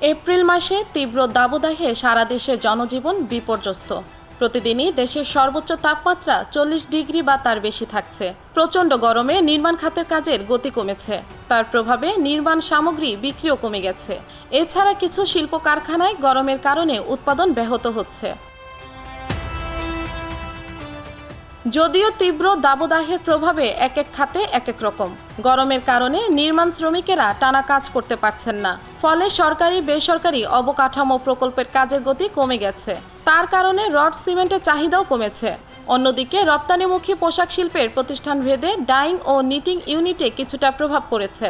April মাসে তীব্র দাবদাহে সারা দেশে জনজীবন বিপর্যস্ত। প্রতিদিনই দেশের সর্বোচ্চ তাপমাত্রা চল্লিশ ডিগ্রি বা তার বেশি থাকছে। প্রচণ্ড গরমে নির্মাণ খাতের কাজের গতি কমেছে। তার প্রভাবে নির্মাণ সামগ্রী বিক্রিও কমে গেছে। এছাড়া কিছু শিল্প কারখানায় গরমের কারণে উৎপাদন ব্যাহত হচ্ছে। যদিও তীব্র দাবদাহের প্রভাবে এক এক খাতে এক এক রকম। গরমের কারণে নির্মাণ শ্রমিকেরা টানা কাজ করতে পারছেন না। ফলে সরকারি, বেসরকারি অবকাঠামো প্রকল্পের কাজের গতি কমে গেছে। তার কারণে রড সিমেন্টের চাহিদাও কমেছে। অন্যদিকে রপ্তানিমুখী পোশাক শিল্পের প্রতিষ্ঠান ভেদে ডাইং ও নিটিং ইউনিটে কিছুটা প্রভাব পড়েছে।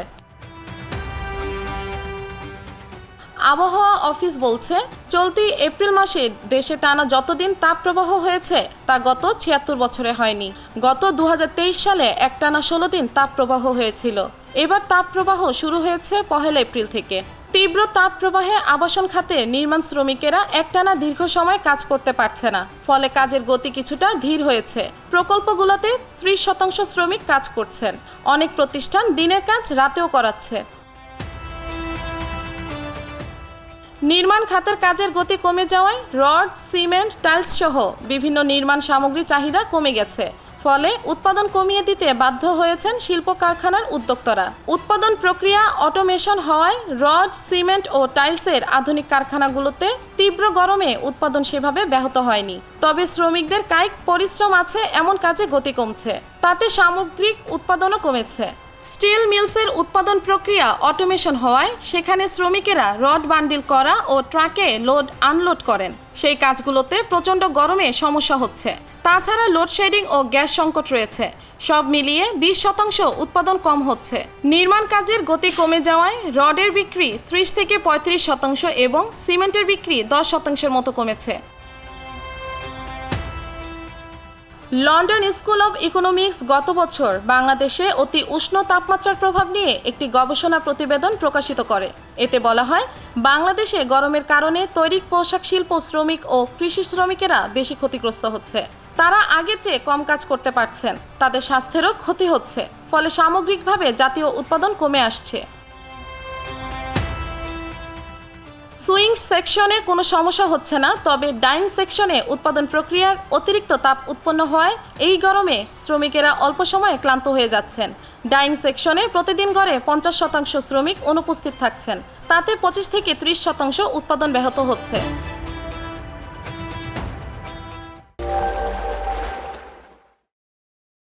আবহাওয়া অফিস বলছে, চলতি এপ্রিল মাসে দেশে টানা যতদিন তাপপ্রবাহ হয়েছে, তা গত ছিয়াত্তর বছরে হয়নি। গত দু হাজার তেইশ সালে একটানা ষোলো দিন তাপপ্রবাহ হয়েছিল। এবার তাপপ্রবাহ শুরু হয়েছে পহেলা এপ্রিল থেকে। তীব্র তাপপ্রবাহে আবাসন খাতে নির্মাণ শ্রমিকেরা একটানা দীর্ঘ সময় কাজ করতে পারছে না, ফলে কাজের গতি কিছুটা ধীর হয়েছে। প্রকল্পগুলোতে ত্রিশ শতাংশ শ্রমিক কাজ করছেন। অনেক প্রতিষ্ঠান দিনের কাজ রাতেও করাচ্ছে। নির্মাণ খাতের কাজের গতি কমে যাওয়ায় রড, সিমেন্ট, টাইলস সহ বিভিন্ন নির্মাণ সামগ্রী চাহিদা কমে গেছে। ফলে উৎপাদন কমিয়ে দিতে বাধ্য হয়েছেন শিল্প কারখানার উদ্যোক্তারা। উৎপাদন প্রক্রিয়া অটোমেশন হওয়ায় রড, সিমেন্ট ও টাইলসের আধুনিক কারখানাগুলোতে তীব্র গরমে উৎপাদন সেভাবে ব্যাহত হয়নি। তবে শ্রমিকদের কায়িক পরিশ্রম আছে, এমন কাজে গতি কমছে। তাতে সামগ্রিক উৎপাদনও কমেছে। স্টিল মিলসের উৎপাদন প্রক্রিয়া অটোমেশন হওয়ায় সেখানে শ্রমিকেরা রড বান্ডিল করা ও ট্রাকে লোড আনলোড করেন। সেই কাজগুলোতে প্রচণ্ড গরমে সমস্যা হচ্ছে। তাছাড়া লোডশেডিং ও গ্যাস সংকট রয়েছে। সব মিলিয়ে বিশ শতাংশ উৎপাদন কম হচ্ছে। নির্মাণ কাজের গতি কমে যাওয়ায় রডের বিক্রি ত্রিশ থেকে পঁয়ত্রিশ শতাংশ এবং সিমেন্টের বিক্রি দশ শতাংশের মতো কমেছে। লন্ডন স্কুল অব ইকোনমিক্স গত বছর বাংলাদেশে অতি উষ্ণ তাপমাত্রার প্রভাব নিয়ে একটি গবেষণা প্রতিবেদন প্রকাশিত করে। এতে বলা হয়, বাংলাদেশে গরমের কারণে তৈরি পোশাক শিল্প শ্রমিক ও কৃষি শ্রমিকেরা বেশি ক্ষতিগ্রস্ত হচ্ছে। তারা আগের চেয়ে কম কাজ করতে পারছেন, তাদের স্বাস্থ্যেরও ক্ষতি হচ্ছে, ফলে সামগ্রিকভাবে জাতীয় উৎপাদন কমে আসছে। সুইং সেকশনে কোনো সমস্যা হচ্ছে না, তবে ডাইন সেকশনে উৎপাদন প্রক্রিয়ার অতিরিক্ত তাপ উৎপন্ন হয়। এই গরমে শ্রমিকেরা অল্প সময়ে ক্লান্ত হয়ে যাচ্ছেন। ডাইং সেকশনে প্রতিদিন গড়ে পঞ্চাশ শতাংশ শ্রমিক অনুপস্থিত থাকছেন। তাতে পঁচিশ থেকে ত্রিশ শতাংশ উৎপাদন ব্যাহত হচ্ছে।